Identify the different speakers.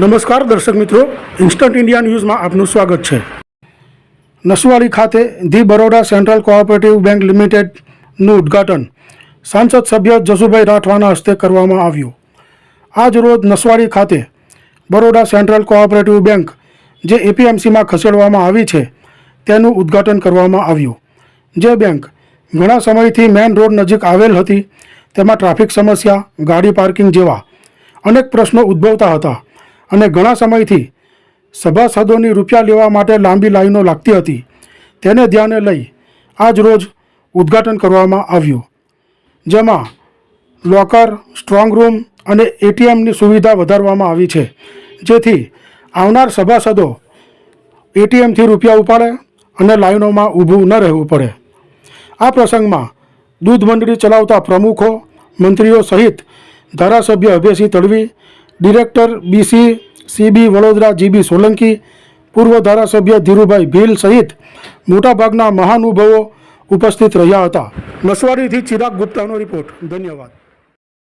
Speaker 1: નમસ્કાર દર્શક મિત્રો ઇન્સ્ટન્ટ ઇન્ડિયા ન્યૂઝમાં આપનું સ્વાગત છે. નસવાડી ખાતે the Baroda central cooperative bank લિમિટેડનું ઉદ્ઘાટન સાંસદ સભ્ય જસુભાઈ રાઠવાના હસ્તે કરવામાં આવ્યું. આજ રોજ નસવાડી ખાતે બરોડા સેન્ટ્રલ કોઓપરેટિવ બેંક જે એપીએમસીમાં ખસેડવામાં આવી છે, તેનું ઉદ્ઘાટન કરવામાં આવ્યું. જે બેંક ઘણા સમયથી મેઇન રોડ નજીક આવેલ હતી, તેમાં ટ્રાફિક સમસ્યા, ગાડી પાર્કિંગ જેવા અનેક પ્રશ્નો ઉદ્ભવતા હતા. અને ઘણા સમયથી સભાસદોની રૂપિયા લેવા માટે લાંબી લાઈનો લાગતી હતી. તેને ધ્યાને લઈ આજ રોજ ઉદ્ઘાટન કરવામાં આવ્યું. જેમાં લોકર, સ્ટ્રોંગ રૂમ અને એટીએમની સુવિધા વધારવામાં આવી છે. જેથી આવનાર સભાસદો એટીએમથી રૂપિયા ઉપાડે અને લાઈનોમાં ઊભું ન રહેવું પડે. આ પ્રસંગમાં દૂધ મંડળી ચલાવતા પ્રમુખો, મંત્રીઓ સહિત ધારાસભ્ય Abhaysinh Tadvi director B C C B Vadodara G B Solanki, પૂર્વ ધારાસભ્ય ધીરુભાઈ ભીલ સહિત મોટાભાગના મહાનુભાવો ઉપસ્થિત રહ્યા હતા. નસવાડીથી ચિરાગ ગુપ્તાનો રિપોર્ટ. ધન્યવાદ.